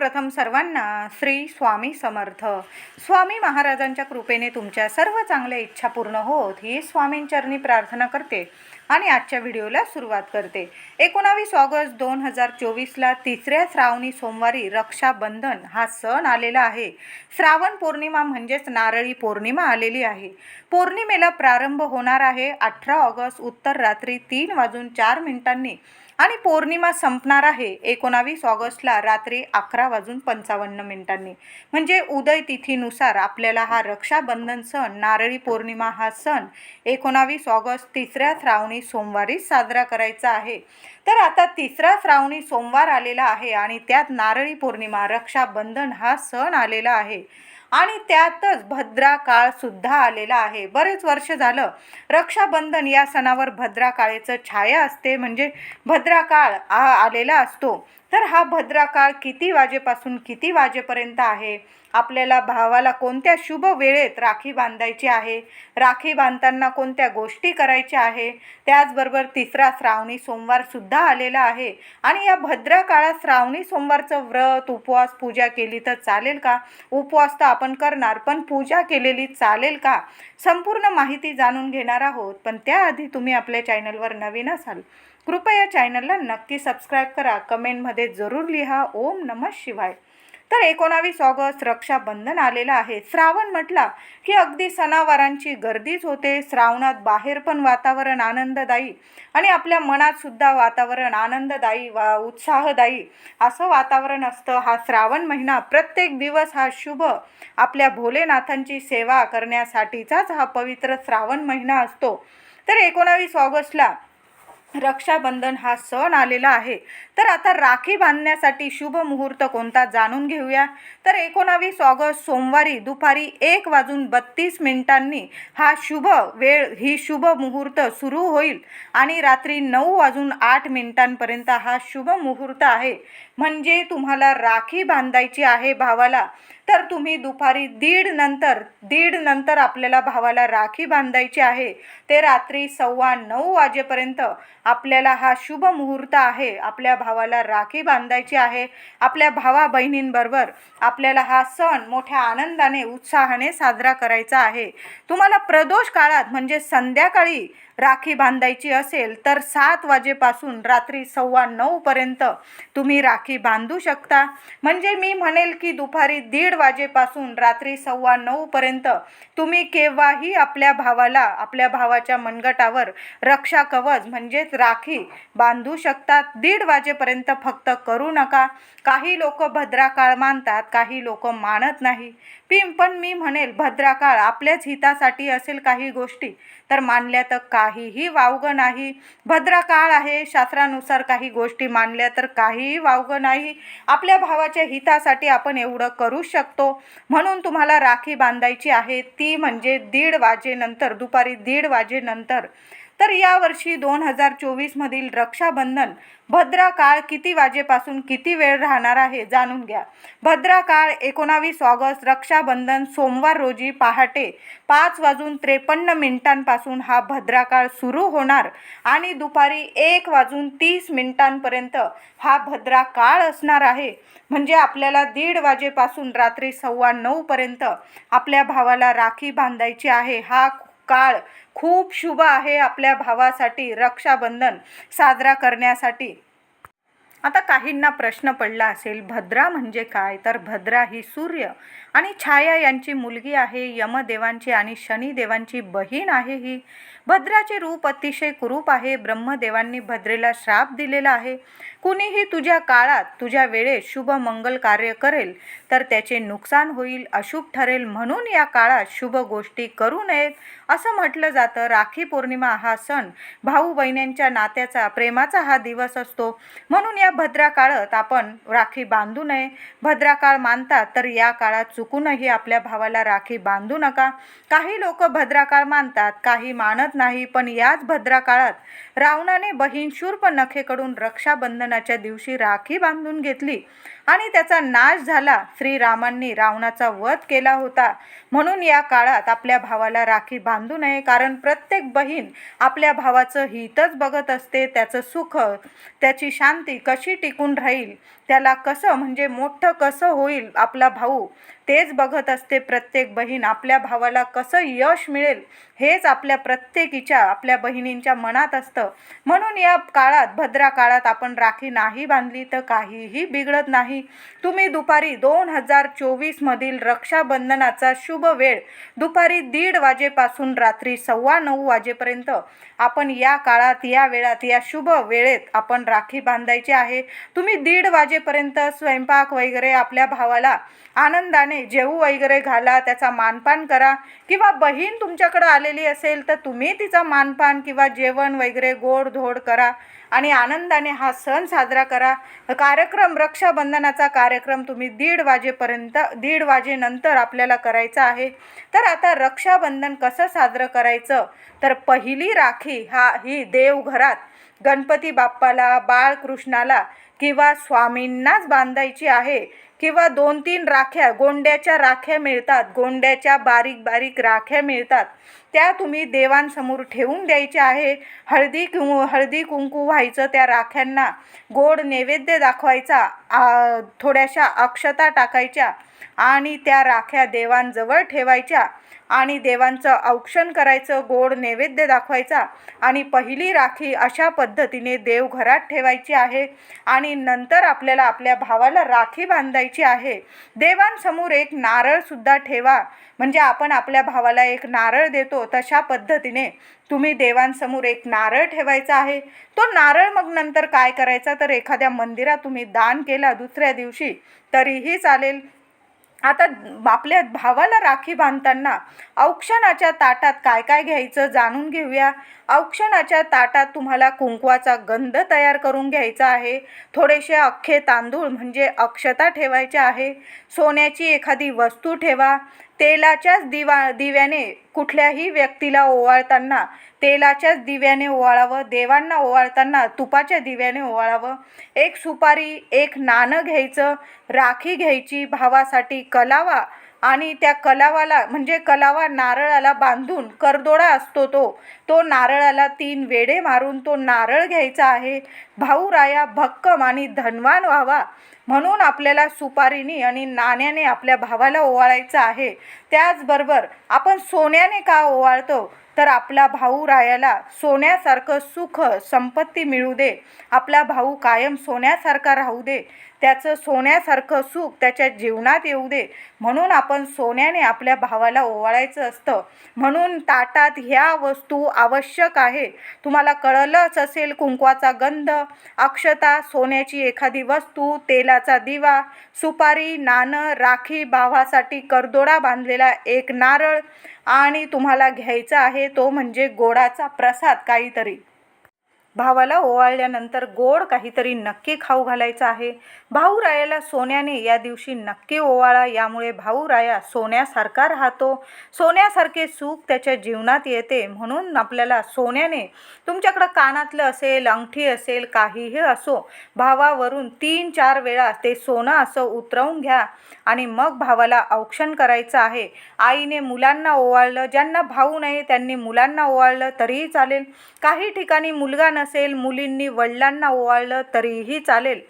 सर्वप्रथम सर्वांना श्री स्वामी समर्थ. स्वामी महाराजांच्या कृपेने तुमच्या सर्व चांगल्या इच्छा पूर्ण होत ही स्वामींचरणी प्रार्थना करते आणि आजच्या व्हिडिओला सुरुवात करते. एकोणावीस ऑगस्ट दोन हजार चोवीसला तिसऱ्या श्रावणी सोमवारी रक्षाबंधन हा सण आलेला आहे. श्रावण पौर्णिमा म्हणजेच नारळी पौर्णिमा आलेली आहे. पौर्णिमेला प्रारंभ होणार आहे अठरा ऑगस्ट उत्तर रात्री तीन वाजून चार मिनिटांनी. आणि पौर्णिमा संपणार आहे. एकोणावीस ऑगस्टला रात्री अकरा वाजून पंचावन्न मिनिटांनी. म्हणजे उदय तिथीनुसार आपल्याला हा रक्षाबंधन सण नारळी पौर्णिमा हा सण एकोणावीस ऑगस्ट तिसऱ्या श्रावणी सोमवारी साजरा करायचा आहे. तर आता तिसरा श्रावणी सोमवार आलेला आहे आणि त्यात नारळी पौर्णिमा रक्षाबंधन हा सण आलेला आहे. आणि त्यातच भद्रा काळ सुद्धा आलेला आहे. बरेच वर्ष झालं रक्षाबंधन या सणावर भद्रा काळेचं छाया असते. म्हणजे भद्रा काळ हा आलेला असतो. तर हा भद्राकाळ किती वाजेपासून किती वाजेपर्यंत आहे? आपल्याला भावाला कोणत्या शुभ वेळेत राखी बांधायची आहे? राखी बांधताना कोणत्या गोष्टी करायच्या आहे? त्याचबरोबर तिसरा श्रावणी सोमवारसुद्धा आलेला आहे. आणि या भद्रा काळात श्रावणी सोमवारचं व्रत उपवास पूजा केली तर चालेल का? उपवास तर आपण करणार पण पूजा केलेली चालेल का? संपूर्ण माहिती जाणून घेणार आहोत. पण त्याआधी तुम्ही आपल्या चॅनलवर नवीन असाल कृपया चॅनलला नक्की सबस्क्राईब करा. कमेंटमध्ये जरूर लिहा. ओम नमः शिवाय. तर एकोणावीस ऑगस्ट रक्षाबंधन आलेलं आहे. श्रावण म्हटला की अगदी सणावारांची गर्दीच होते. श्रावणात बाहेर पण वातावरण आनंददायी आणि आपल्या मनात सुद्धा वातावरण आनंददायी वा उत्साहदायी असं वातावरण असतं. हा श्रावण महिना प्रत्येक दिवस हा शुभ आपल्या भोलेनाथांची सेवा करण्यासाठीचाच हा पवित्र श्रावण महिना असतो. तर एकोणावीस ऑगस्टला रक्षाबंधन हा सण आलेला आहे. तर आता राखी बांधण्यासाठी शुभ मुहूर्त कोणता जाणून घेऊया. तर एकोणावीस ऑगस्ट सोमवारी दुपारी एक वाजून बत्तीस मिनिटांनी हा शुभ वेळ ही शुभ मुहूर्त सुरू होईल आणि रात्री नऊ वाजून आठ मिनिटांपर्यंत हा शुभ मुहूर्त आहे. म्हणजे तुम्हाला राखी बांधायची आहे भावाला. तर तुम्ही दुपारी दीड नंतर दीड नंतर आपल्याला भावाला राखी बांधायची आहे. ते रात्री सव्वा नऊ वाजेपर्यंत आपल्याला हा शुभ मुहूर्त आहे. आपल्या भावाला राखी बांधायची आहे. आपल्या भावा बहिणींबरोबर आपल्याला हा सण मोठ्या आनंदाने उत्साहाने साजरा करायचा आहे. तुम्हाला प्रदोष काळात म्हणजे संध्याकाळी राखी बांधायची असेल तर सात वाजेपासून रात्री सव्वा नऊपर्यंत तुम्ही राखी बांधू शकता. म्हणजे मी म्हणेल की दुपारी दीड वाजेपासून रात्री सव्वा नऊपर्यंत तुम्ही केव्हाही आपल्या भावाला आपल्या भावाच्या मनगटावर रक्षा कवच म्हणजेच राखी बांधू शकतात दीड वाजेपर्यंत फक्त करू नका. काही लोक भद्राकाळ मानतात काही लोक मानत नाही. पिम पण मी म्हणेल भद्राकाळ आपल्याच हितासाठी असेल काही गोष्टी. तर मानल्या तर काहीही वावगं नाही. भद्राकाळ आहे शास्त्रानुसार काही गोष्टी मानल्या तर काहीही वावगं नाही. आपल्या भावाच्या हितासाठी आपण एवढं करू शकतो. म्हणून तुम्हाला राखी बांधायची आहे. ती म्हणजे दीड वाजेनंतर दुपारी दीड वाजेनंतर. तर यावर्षी दोन हजार चोवीसमधील रक्षाबंधन भद्रा काळ किती वाजेपासून किती वेळ राहणार आहे जाणून घ्या. भद्रा काळ एकोणावीस ऑगस्ट रक्षाबंधन सोमवार रोजी पहाटे पाच वाजून त्रेपन्न मिनिटांपासून हा भद्रा काळ सुरू होणार आणि दुपारी एक वाजून तीस मिनिटांपर्यंत हा भद्रा काळ असणार आहे. म्हणजे आपल्याला दीड वाजेपासून रात्री सव्वा नऊपर्यंत आपल्या भावाला राखी बांधायची आहे. हा काळ खूप शुभ आहे आपल्या भावासाठी रक्षाबंधन साजरा करण्यासाठी. आता काहींना प्रश्न पडला असेल भद्रा म्हणजे काय? तर भद्रा ही सूर्य आणि छाया यांची मुलगी आहे यमदेवांची आणि शनिदेवांची बहीण आहे ही. भद्राचे रूप अतिशय कुरूप आहे. ब्रह्मदेवांनी भद्रेला श्राप दिलेला आहे. कुणीही तुझ्या काळात तुझ्या वेळेत शुभ मंगल कार्य करेल तर त्याचे नुकसान होईल अशुभ ठरेल म्हणून या काळात शुभ गोष्टी करू नयेत असं म्हटलं जातं. राखी पौर्णिमा हा सण भाऊ बहिणींच्या नात्याचा प्रेमाचा हा दिवस असतो. म्हणून या भद्रा काळात आपण राखी बांधू नये. भद्रा काळ मानतात तर या काळात चुकूनही आपल्या भावाला राखी बांधू नका. काही लोक भद्रा काळ मानतात काही मानत नाही पण याच भद्रा काळात रावणाने बहीण शूर्प नखेकडून रक्षाबंधनाच्या दिवशी राखी बांधून घेतली. आणि त्याचा नाश झाला. श्रीरामांनी रावणाचा वध केला होता. म्हणून या काळात आपल्या भावाला राखी बांधू नये. कारण प्रत्येक बहीण आपल्या भावाचं हितच बघत असते. त्याचं सुख त्याची शांती कशी टिकून राहील? त्याला कसं म्हणजे मोठं कसं होईल आपला भाऊ? तेच बघत असते प्रत्येक बहीण आपल्या भावाला कसं यश मिळेल? हेच आपल्या प्रत्येकीच्या आपल्या बहिणींच्या मनात असतं. म्हणून या काळात भद्रा काळात आपण राखी नाही बांधली तर काहीही बिघडत नाही. तुम्ही दुपारी दोन हजार चोवीसमधील रक्षाबंधनाचा शुभ वेळ दुपारी दीड वाजेपासून रात्री सव्वा नऊ वाजेपर्यंत आपण या काळात या वेळात या शुभ वेळेत आपण राखी बांधायची आहे. तुम्ही दीड वाजेपर्यंत स्वयंपाक वगैरे आपल्या भावाला आनंदाने जेवू वगैरे घाला त्याचा मानपान करा. किंवा बहीण तुमच्याकडं आलेली असेल तर तुम्ही तिचा मानपान किंवा जेवण वगैरे गोड धोड करा. आणि आनंदाने हा सण साजरा करा. कार्यक्रम रक्षाबंधनाचा कार्यक्रम तुम्ही दीड वाजेपर्यंत दीड वाजेनंतर आपल्याला करायचा आहे. तर आता रक्षाबंधन कसं साजरं करायचं? तर पहिली राखी हा ही देवघरात गणपती बाप्पाला बाळकृष्णाला किंवा स्वामींनाच बांधायची आहे. किंवा दोन तीन राख्या गोंड्याच्या राख्या मिळतात गोंड्याच्या बारीक बारीक राख्या मिळतात. त्या तुम्ही देवांसमोर ठेवून द्यायच्या आहे हळदी कुंकू हळदी कुंकू व्हायचं त्या राख्यांना. गोड नैवेद्य दाखवायचा आ, थोड्याशा अक्षता टाकायच्या आणि त्या राख्या देवांजवळ ठेवायच्या. आणि देवांचं औक्षण करायचं गोड नैवेद्य दाखवायचा आणि पहिली राखी अशा पद्धतीने देवघरात ठेवायची आहे आणि नंतर आपल्याला आपल्या भावाला राखी बांधायची आहे. देवांसमोर एक नारळसुद्धा ठेवा. म्हणजे आपण आपल्या भावाला एक नारळ देतो तशा पद्धतीने तुम्ही देवांसमोर एक नारळ ठेवायचा आहे. तो नारळ मग नंतर काय करायचा? तर एखाद्या मंदिरात तुम्ही दान केला दुसऱ्या दिवशी तरीही चालेल. आता आपल्या भावाला राखी बांधताना औक्षणाच्या ताटात काय काय घ्यायचं जाणून घेऊया. औक्षणाच्या ताटात तुम्हाला कुंकवाचा गंध तयार करून घ्यायचा आहे. थोडेसे अख्खे तांदूळ म्हणजे अक्षता ठेवायच्या आहे. सोन्याची एखादी वस्तू ठेवा. तेलाच्याच दिवा दिव्याने कुठल्याही व्यक्तीला ओवाळताना तेलाच्याच दिव्याने ओवाळावं देवांना ओवाळताना तुपाच्या दिव्याने ओवाळावं. एक सुपारी एक नाणं घ्यायचं राखी घ्यायची भावासाठी कलावा आणि त्या कलावाला म्हणजे कलावा नारळाला बांधून करदोडा असतो तो. तो नारळाला तीन वेडे मारून तो नारळ घ्यायचा आहे. भाऊ राया भक्कम आणि धनवान व्हावा. म्हणून आपल्याला सुपारीने आणि नाण्याने आपल्या भावाला ओवाळायचं आहे. त्याचबरोबर आपण सोन्याने का ओवाळतो? तर आपला भाऊ रायाला सोन्यासारखं सुख संपत्ती मिळू दे. आपला भाऊ कायम सोन्यासारखा राहू दे. त्याचं सोन्यासारखं सुख त्याच्या जीवनात येऊ दे. म्हणून आपण सोन्याने आपल्या भावाला ओवाळायचं असतं. म्हणून ताटात ह्या वस्तू आवश्यक आहे. तुम्हाला कळलंच असेल कुंकवाचा गंध. अक्षता सोन्याची एखादी वस्तू तेलाचा दिवा सुपारी नाणं राखी भावासाठी करदोडा बांधलेला एक नारळ आणि तुम्हाला घ्यायचा आहे तो म्हणजे गोडाचा प्रसाद काहीतरी. भावाला ओवाळल्यानंतर गोड काहीतरी नक्की खाऊ घालायचं आहे. भाऊ रायाला सोन्याने या दिवशी नक्की ओवाळा यामुळे भाऊ राया सोन्यासारखा राहतो. सोन्यासारखे सुख त्याच्या जीवनात येते. म्हणून आपल्याला सोन्याने तुमच्याकडं कानातलं असेल अंगठी असेल काहीही असो भावावरून तीन चार वेळा ते सोनं असं उतरवून घ्या आणि मग भावाला औक्षण करायचं आहे. आईने मुलांना ओवाळलं ज्यांना भाऊ नाही त्यांनी मुलांना ओवाळलं तरीही चालेल. काही ठिकाणी मुलगा नसेल मुलींनी वडिलांना ओवाळलं तरीही चालेल.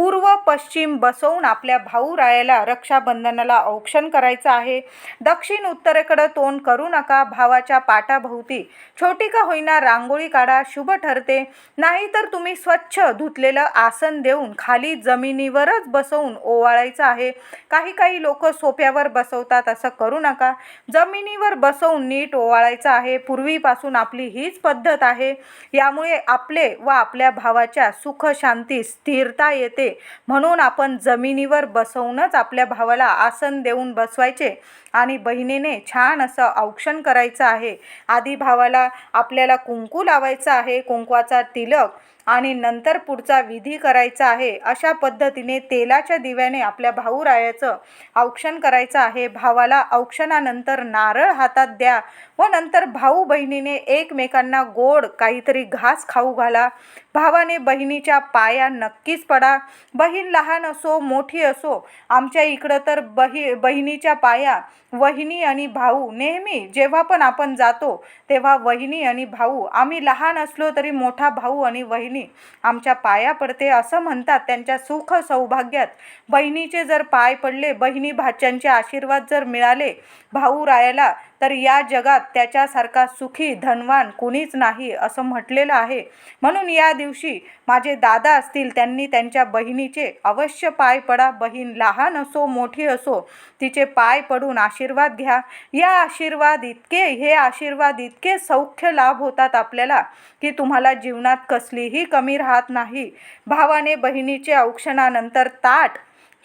पूर्व पश्चिम बसवून आपल्या भाऊ रायाला रक्षाबंधनाला औक्षण करायचं आहे. दक्षिण उत्तरेकडं तोंड करू नका भावाच्या पाटाभोवती. छोटी का होईना रांगोळी काढा शुभ ठरते. नाहीतर तुम्ही स्वच्छ धुतलेलं आसन देऊन खाली जमिनीवरच बसवून ओवाळायचं आहे. काही काही लोक सोप्यावर बसवतात असं करू नका. जमिनीवर बसवून नीट ओवाळायचं आहे. पूर्वीपासून आपली हीच पद्धत आहे. यामुळे आपले व आपल्या भावाच्या सुख शांती स्थिरता येते. म्हणून आपण जमिनीवर बसवूनच आपल्या भावाला आसन देऊन बसवायचे. आणि बहिणीने छान असं औक्षण करायचं आहे. आधी भावाला आपल्याला कुंकू लावायचं आहे कुंकवाचा तिलक आणि नंतर पुढचा विधी करायचा आहे अशा पद्धतीने तेलाच्या दिव्याने आपल्या भाऊ रायाचं औक्षण करायचं आहे. भावाला औक्षणानंतर नारळ हातात द्या व नंतर भाऊ बहिणीने एकमेकांना गोड काहीतरी घास खाऊ घाला. भावाने बहिणीच्या पाया नक्कीच पडा. बहीण लहान असो मोठी असो आमच्या इकडं तर बही बहिणीच्या पाया वहिनी आणि भाऊ नेहमी जेव्हा पण आपण जातो तेव्हा वहिनी आणि भाऊ आम्ही लहान असलो तरी मोठा भाऊ आणि वहिनी आमच्या पाया पडते असं म्हणतात. त्यांच्या सुख सौभाग्यात बहिणीचे जर पाय पडले बहिणी भाच्यांचे आशीर्वाद जर मिळाले भाऊ रायाला तर या जगात त्याच्यासारखा सुखी धनवान कुणीच नाही असं म्हटलेलं आहे. म्हणून या दिवशी माझे दादा असतील त्यांनी त्यांच्या बहिणीचे अवश्य पाय पडा. बहीण लहान असो मोठी असो तिचे पाय पडून आशीर्वाद घ्या. या आशीर्वाद इतके हे आशीर्वाद इतके सौख्य लाभ होतात आपल्याला की तुम्हाला जीवनात कसलीही कमी राहत नाही. भावाने बहिणीचे औक्षणानंतर ताट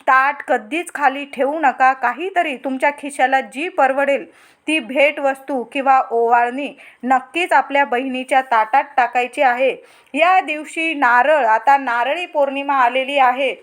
ताट कधीच खाली ठेवू नका. काहीतरी तुमच्या खिशाला जी परवडेल ती भेटवस्तू किंवा ओवाळणी नक्कीच आपल्या बहिणीच्या ताटात टाकायची आहे. या दिवशी नारळ आता नारळी पौर्णिमा आलेली आहे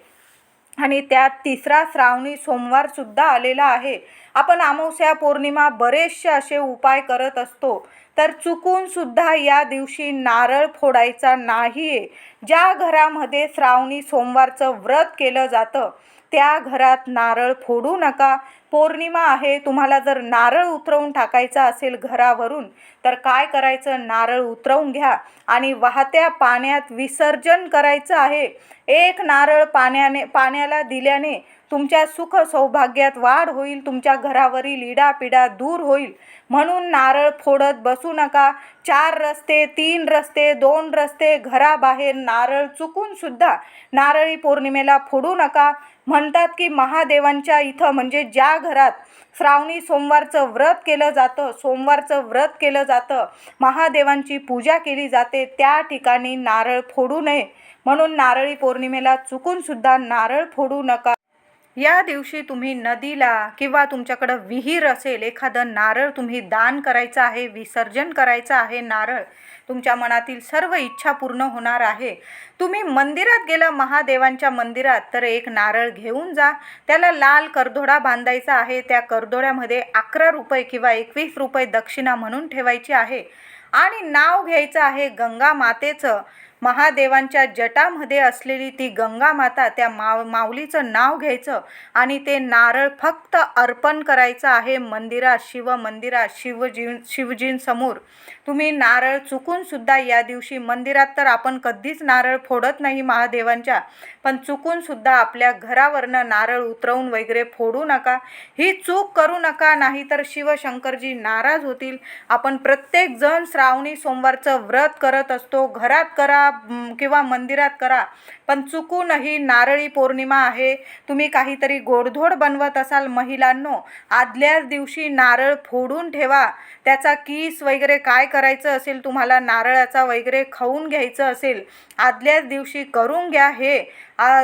आणि त्यात तिसरा श्रावणी सोमवारसुद्धा आलेला आहे. आपण अमावस्या पौर्णिमा बरेचसे असे उपाय करत असतो. तर चुकून सुद्धा या दिवशी नारळ फोडायचा नाही आहे ज्या घरामध्ये श्रावणी सोमवारचं व्रत केलं जातं त्या घरात नारळ फोडू नका. पौर्णिमा आहे तुम्हाला जर नारळ उतरवून टाकायचा असेल घरावरून तर काय करायचं? नारळ उतरवून घ्या आणि वाहत्या पाण्यात विसर्जन करायचं आहे. एक नारळ पाण्याने पाण्याला दिल्याने तुमच्या सुख सौभाग्यात वाढ होईल तुमच्या घरावरील इडापिडा दूर होईल. म्हणून नारळ फोडत बसू नका. चार रस्ते तीन रस्ते दोन रस्ते घराबाहेर नारळ चुकूनसुद्धा नारळी पौर्णिमेला फोडू नका. म्हणतात की महादेवांच्या इथं म्हणजे ज्या घरात श्रावणी सोमवारचं व्रत केलं जातं सोमवारचं व्रत केलं जातं महादेवांची पूजा केली जाते त्या ठिकाणी नारळ फोडू नये. म्हणून नारळी पौर्णिमेला चुकूनसुद्धा नारळ फोडू नका. या दिवशी तुम्ही नदीला किंवा तुमच्याकडं विहीर असेल एखादं नारळ तुम्ही दान करायचं आहे विसर्जन करायचं आहे नारळ तुमच्या मनातील सर्व इच्छा पूर्ण होणार आहे. तुम्ही मंदिरात गेला महादेवांच्या मंदिरात तर एक नारळ घेऊन जा. त्याला लाल करधोडा बांधायचा आहे. त्या करधोड्यामध्ये अकरा रुपये किंवा एकवीस रुपये दक्षिणा म्हणून ठेवायची आहे. आणि नाव घ्यायचं आहे गंगा मातेचं. महादेवांच्या जटामध्ये असलेली ती गंगा माता त्या माव माऊलीचं नाव घ्यायचं आणि ते नारळ फक्त अर्पण करायचं आहे मंदिरात शिव मंदिरात शिवजी शिवजींसमोर. तुम्ही नारळ चुकूनसुद्धा या दिवशी मंदिरात तर आपण कधीच नारळ फोडत नाही महादेवांच्या पण चुकूनसुद्धा आपल्या घरावरनं नारळ उतरवून वगैरे फोडू नका. ही चूक करू नका नाहीतर शिवशंकरजी नाराज होतील. आपण प्रत्येकजण श्रावणी सोमवारचं व्रत करत असतो. घरात करा किंवा मंदिरात करा. पण चुकूनही नारळी पौर्णिमा आहे. तुम्ही काहीतरी गोडधोड बनवत असाल महिलांनो आदल्याच दिवशी नारळ फोडून ठेवा. त्याचा किस वगैरे काय करायचं असेल तुम्हाला नारळाचा वगैरे खाऊन घ्यायचं असेल आदल्याच दिवशी करून घ्या हे.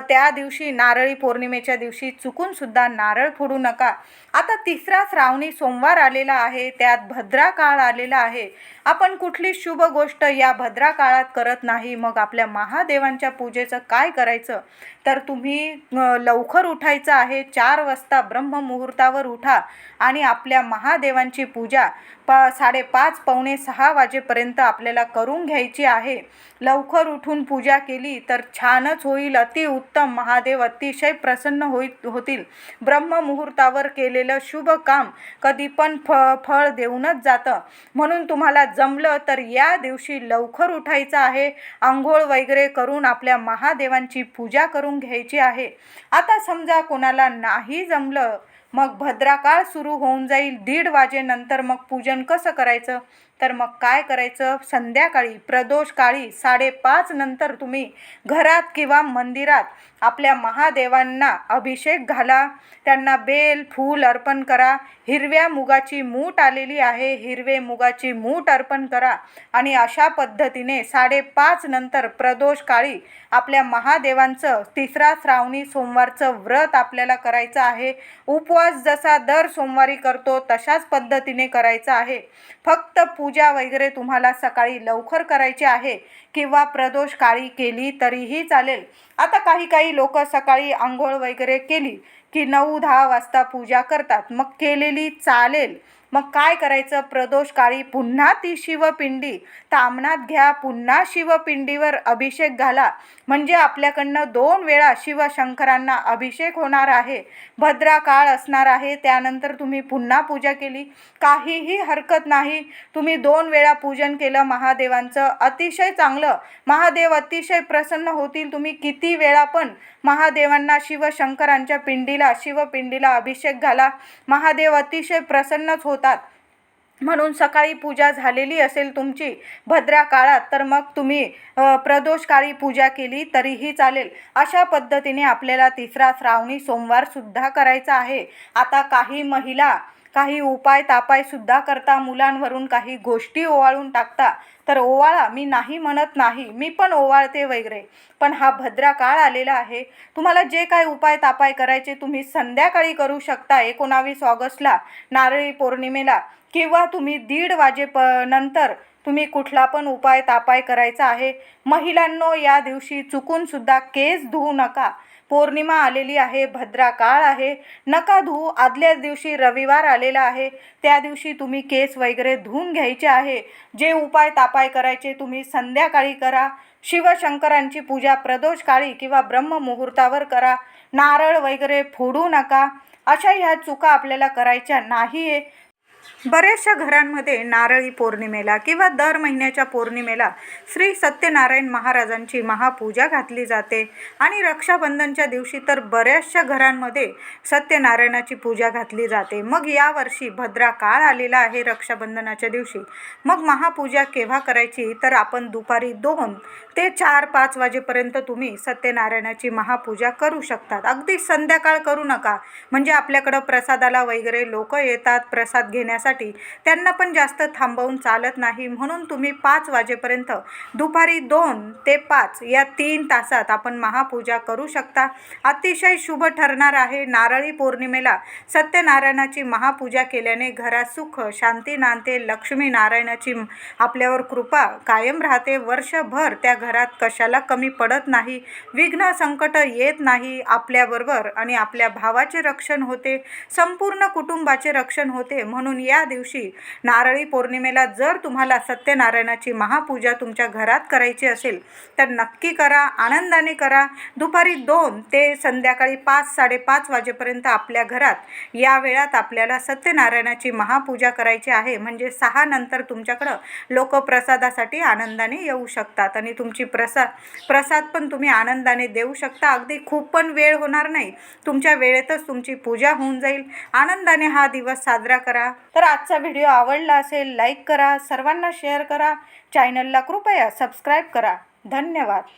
त्या दिवशी नारळी पौर्णिमेच्या दिवशी चुकूनसुद्धा नारळ फोडू नका. आता तिसरा श्रावणी सोमवार आलेला आहे त्यात भद्रा काळ आलेला आहे. आपण कुठली शुभ गोष्ट या भद्रा काळात करत नाही मग आपल्या महादेवांच्या पूजेचं काय करायचं? तर तुम्ही लवकर उठायचं आहे. चार वाजता ब्रह्ममुहूर्तावर उठा आणि आपल्या महादेवांची पूजा पा साडेपाच पावणे सहा वाजेपर्यंत आपल्याला करून घ्यायची आहे. लवकर उठून पूजा केली तर छानच होईल. अतिउत्तम महादेव अतिशय प्रसन्न होई होतील. ब्रह्ममुहूर्तावर केलेलं शुभ काम कधी पण फ फळ देऊनच जातं. म्हणून तुम्हाला जमलं तर या दिवशी लवकर उठायचं आहे. आंघोळ वगैरे करून आपल्या महादेवांची पूजा करून घ्यायची आहे. आता समजा कोणाला नाही जमलं मग भद्राकाळ सुरू होऊन जाईल. दीड वाजेनंतर मग पूजन कसं करायचं? तर मग काय करायचं? संध्याकाळी प्रदोष काळी साडेपाच नंतर तुम्ही घरात किंवा मंदिरात आपल्या महादेवांना अभिषेक घाला. त्यांना बेल फूल अर्पण करा. हिरव्या मुगाची मूठ आलेली आहे. हिरवे मुगाची मूठ अर्पण करा. आणि अशा पद्धतीने साडेपाच नंतर प्रदोष काळी आपल्या महादेवांचं तिसरा श्रावणी सोमवारचं व्रत आपल्याला करायचं आहे. उपवास जसा दर सोमवारी करतो तशाच पद्धतीने करायचा आहे. फक्त पूजा वगैरे तुम्हाला सकाळी लवकर करायची आहे किंवा प्रदोष काळी केली तरीही चालेल. आता काही काही लोक सकाळी आंघोळ वगैरे केली की नऊ दहा वाजता पूजा करतात. मग केलेली चालेल. मग काय करायचं? प्रदोष काळी पुन्हा ती शिवपिंडी. तामणात घ्या पुन्हा शिवपिंडीवर अभिषेक घाला. म्हणजे आपल्याकडनं दोन वेळा शिवशंकरांना अभिषेक होणार आहे. भद्रा काळ असणार आहे त्यानंतर तुम्ही पुन्हा पूजा केली. काहीही हरकत नाही. तुम्ही दोन वेळा पूजन केलं महादेवांचं. अतिशय चांगलं. महादेव अतिशय प्रसन्न होतील तुम्ही किती वेळा पण. महादेवांना शिवशंकरांच्या पिंडीला शिवपिंडीला अभिषेक घाला. महादेव अतिशय प्रसन्नच होत होतात. म्हणून सकाळी पूजा झालेली असेल तुमची भद्रा काळात तर मग तुम्ही प्रदोषकाळी प्रदोष काळी पूजा केली तरीही चालेल. अशा पद्धतीने आपल्याला तिसरा श्रावणी सोमवारसुद्धा करायचा आहे. आता काही महिला काही उपाय तापाय सुद्धा करता मुलांवरून काही गोष्टी ओवाळून टाकता. तर ओवाळा मी नाही म्हणत नाही मी पण ओवाळते वगैरे. पण हा भद्रा काळ आलेला आहे. तुम्हाला जे काय उपाय तापाय करायचे तुम्ही संध्याकाळी करू शकता एकोणावीस ऑगस्टला नारळी पौर्णिमेला. किंवा तुम्ही दीड वाजे प नंतर तुम्ही कुठला पण उपाय तापाय करायचा आहे. महिलांनो या दिवशी चुकूनसुद्धा केस धुवू नका. पौर्णिमा आलेली आहे भद्रा काळ आहे. नका धुवू आदल्याच दिवशी रविवार आलेला आहे. त्या दिवशी तुम्ही केस वगैरे धुवून घ्यायचे आहे. जे उपाय तापाय करायचे तुम्ही संध्याकाळी करा. शिवशंकरांची पूजा प्रदोष काळी किंवा ब्रह्ममुहूर्तावर करा. नारळ वगैरे फोडू नका. अशा ह्या चुका आपल्याला करायच्या नाही आहे बऱ्याचशा घरांमध्ये नारळी पौर्णिमेला किंवा दर महिन्याच्या पौर्णिमेला श्री सत्यनारायण महाराजांची महापूजा घातली जाते. आणि रक्षाबंधनच्या दिवशी तर बऱ्याचशा घरांमध्ये सत्यनारायणाची पूजा घातली जाते. मग यावर्षी भद्रा काळ आलेला आहे रक्षाबंधनाच्या दिवशी. मग महापूजा केव्हा करायची? तर आपण दुपारी दोन ते चार पाच वाजेपर्यंत तुम्ही सत्यनारायणाची महापूजा करू शकतात. अगदी संध्याकाळ करू नका. म्हणजे आपल्याकडं प्रसादाला वगैरे लोक येतात प्रसाद करण्यासाठी त्यांना पण जास्त थांबवून चालत नाही. म्हणून तुम्ही पाच वाजेपर्यंत दुपारी दोन ते पाच या तीन तासात आपण महापूजा करू शकता. अतिशय शुभ ठरणार आहे. नारळी पौर्णिमेला सत्यनारायणाची महापूजा केल्याने घरात सुख शांती नांदते. लक्ष्मी नारायणाची आपल्यावर कृपा कायम राहते. वर्षभर त्या घरात कशाला कमी पडत नाही. विघ्न संकट येत नाही आपल्याबरोबर आणि आपल्या भावाचे रक्षण होते. संपूर्ण कुटुंबाचे रक्षण होते. म्हणून या दिवशी नारळी पौर्णिमेला जर तुम्हाला सत्यनारायणाची महापूजा तुमच्या घरात करायची असेल तर नक्की करा आनंदाने करा. दुपारी दोन ते संध्याकाळी पाच साडेपाच वाजेपर्यंत आपल्या घरात या वेळात आपल्याला सत्यनारायणाची महापूजा करायची आहे. म्हणजे सहा नंतर तुमच्याकडं लोक प्रसादासाठी आनंदाने येऊ शकतात आणि तुमची प्रसाद प्रसाद पण तुम्ही आनंदाने देऊ शकता. अगदी खूप पण वेळ होणार नाही. तुमच्या वेळेतच तुमची पूजा होऊन जाईल. आनंदाने हा दिवस साजरा करा. तर आजचा व्हिडिओ आवडला असेल लाईक करा सर्वांना शेअर करा. चॅनलला कृपया सबस्क्राईब करा. धन्यवाद.